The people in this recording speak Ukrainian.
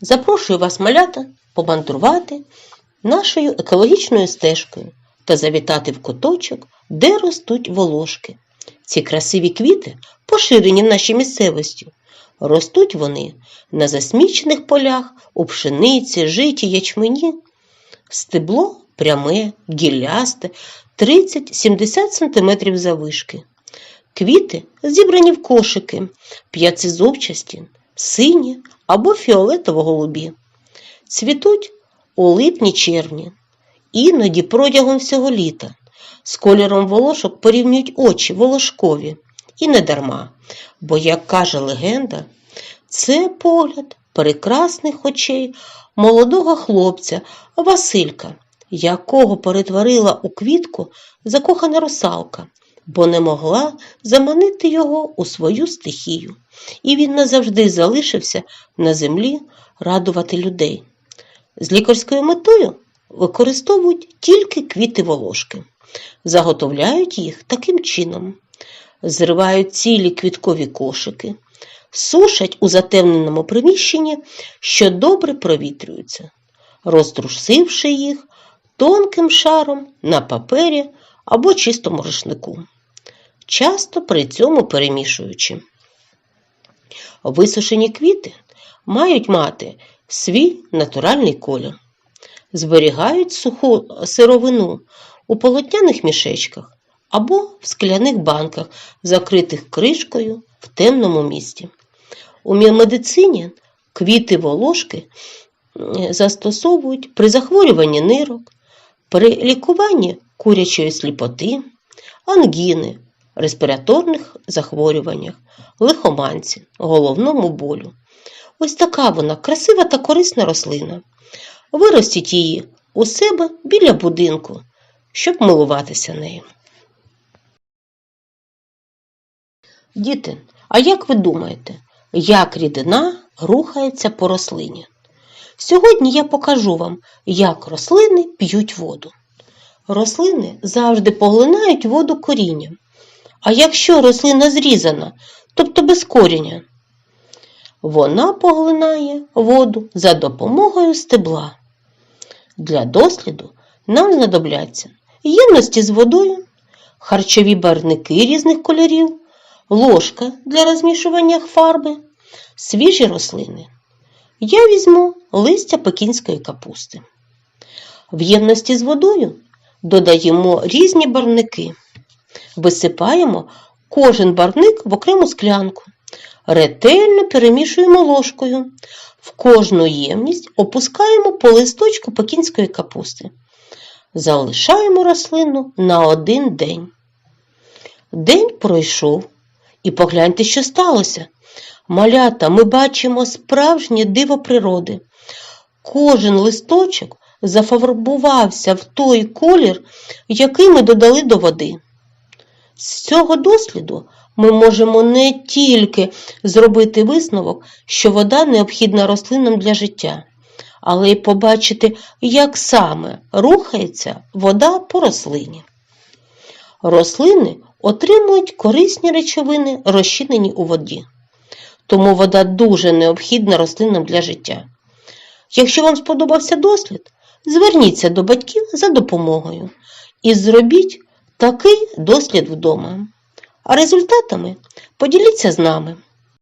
Запрошую вас, малята, помандрувати нашою екологічною стежкою та завітати в куточок, де ростуть волошки. Ці красиві квіти поширені в нашій місцевості. Ростуть вони на засмічених полях, у пшениці, житі, ячмені. Стебло пряме, гіллясте, 30-70 см завишки. Квіти зібрані в кошики, п'ятизубчасті, сині або фіолетово-голубі. Цвітуть у липні-червні, іноді протягом всього літа. З кольором волошок порівнюють очі волошкові. І не дарма, бо, як каже легенда, це погляд прекрасних очей молодого хлопця Василька, якого перетворила у квітку закохана русалка, бо не могла заманити його у свою стихію, і він назавжди залишився на землі радувати людей. З лікарською метою використовують тільки квіти волошки, заготовляють їх таким чином, зривають цілі квіткові кошики, сушать у затемненому приміщенні, що добре провітрюються, розтрусивши їх тонким шаром на папері або чистому рушнику, часто при цьому перемішуючи. Висушені квіти мають мати свій натуральний колір, зберігають суху сировину у полотняних мішечках або в скляних банках, закритих кришкою в темному місці. У медицині квіти волошки застосовують при захворюванні нирок, при лікуванні курячої сліпоти, ангіни, респіраторних захворюваннях, лихоманці, головному болю. Ось така вона красива та корисна рослина. Виростіть її у себе біля будинку, щоб милуватися нею. Діти, а як ви думаєте, як рідина рухається по рослині? Сьогодні я покажу вам, як рослини п'ють воду. Рослини завжди поглинають воду корінням. А якщо рослина зрізана, тобто без коріння, вона поглинає воду за допомогою стебла. Для досліду нам знадобляться ємності з водою, харчові барвники різних кольорів, ложка для розмішування фарби, свіжі рослини. Я візьму листя пекінської капусти. В ємності з водою додаємо різні барвники. Висипаємо кожен барвник в окрему склянку. Ретельно перемішуємо ложкою. В кожну ємність опускаємо по листочку пекінської капусти. Залишаємо рослину на один день. День пройшов, і погляньте, що сталося. Малята, ми бачимо справжнє диво природи. Кожен листочок зафарбувався в той колір, який ми додали до води. З цього досліду ми можемо не тільки зробити висновок, що вода необхідна рослинам для життя, але й побачити, як саме рухається вода по рослині. Рослини отримують корисні речовини, розчинені у воді. Тому вода дуже необхідна рослинам для життя. Якщо вам сподобався дослід, зверніться до батьків за допомогою і зробіть такий дослід вдома. А результатами поділіться з нами.